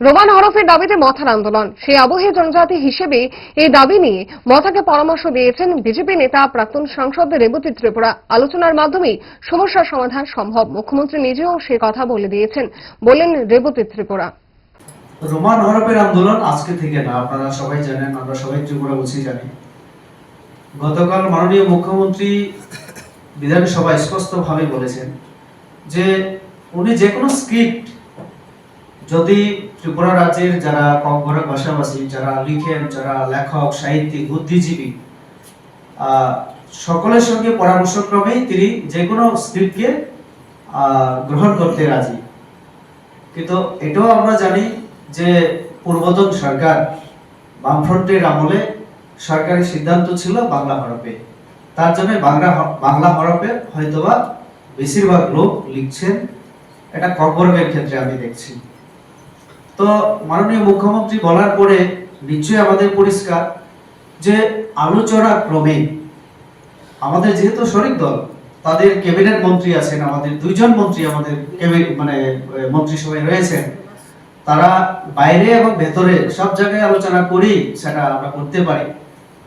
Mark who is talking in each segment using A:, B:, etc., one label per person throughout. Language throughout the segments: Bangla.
A: রোমান হরফের দাবিতে মথার আন্দোলন। সেই আবহে জনজাতি হিসেবে এই দাবি নিয়ে মথাকে পরামর্শ দিয়েছেন বিজেপি নেতা, প্রাক্তন সাংসদ রেবতী ত্রিপুরা। আলোচনার মাধ্যমেই সমস্যার সমাধান সম্ভব। মুখ্যমন্ত্রী নিজেও সে কথা বলে দিয়েছেন, বলেন রেবতী ত্রিপুরা।
B: রোমান হরপের আন্দোলন আজকে থেকে না, আপনারা সবাই জানেন, আমরা সবাই ত্রিপুরাবাসী জানি। গতকাল মাননীয় মুখ্যমন্ত্রী বিধানসভায় স্পষ্টভাবে বলেছেন যে উনি যে কোনো স্ক্রিপ্ট যদি ত্রিপুরা রাজ্যের যারা কমঘর ভাষাভাষী যারা লিখেন, যারা লেখক, সাহিত্যিক, বুদ্ধিজীবী সকলের সঙ্গে পরামর্শক্রমেই তিনি যে কোনো স্ক্রিপ্টকে গ্রহণ করতে রাজি। কিন্তু এটাও আমরা জানি যে পূর্বতন সরকার বামফ্রন্টের আমলে সরকারি সিদ্ধান্ত ছিল বাংলা হরফে তার জন্য বাংলা বাংলা হরফে হয়তোবা বেশিরভাগ লোক লিখছেন। এটা ককবর্গের ক্ষেত্রে আমি দেখছি। তো মাননীয় মুখ্যমন্ত্রী বলার পরে নিশ্চয়ই আমাদের পরিষ্কার যে আলোচনা ক্রমে আমাদের যেহেতু শরিক দল, তাদের ক্যাবিনেট মন্ত্রী আছেন, আমাদের দুইজন মন্ত্রী আমাদের মানে মন্ত্রিসভায় রয়েছেন। তারা বাইরে এবং ভেতরে সব জায়গায় আলোচনা করেই সেটা আমরা করতে পারি।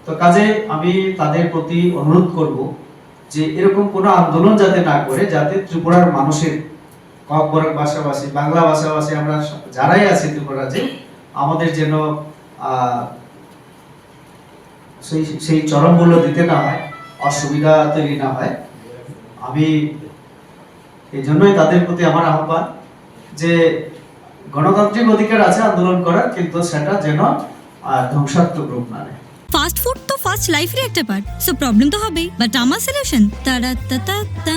B: তো কাজে আমি তাদের প্রতি অনুরোধ করব যে এরকম কোনো আন্দোলন যাতে না করে, যাতে ত্রিপুরার মানুষের ককবরক ভাষাভাষী বাংলা ভাষাভাষী আমরা যারাই আছি ত্রিপুরা রাজ্যে, আমাদের যেন সেই সেই চরম মূল্য দিতে না হয়, অসুবিধা তৈরি না হয়, আমি এই জন্যই তাদের প্রতি আমার আহ্বান যে গণতান্ত্রিক অধিকার আছে আন্দোলন করার, কিন্তু সেটা যেন ধ্বংসাত্মক রূপ না নেয়।
C: ফাস্ট ফুড তো ফাস্ট লাইফের একটা পার্ট সো প্রবলেম তো হবেই। বাট আমার সলিউশন তারা তারা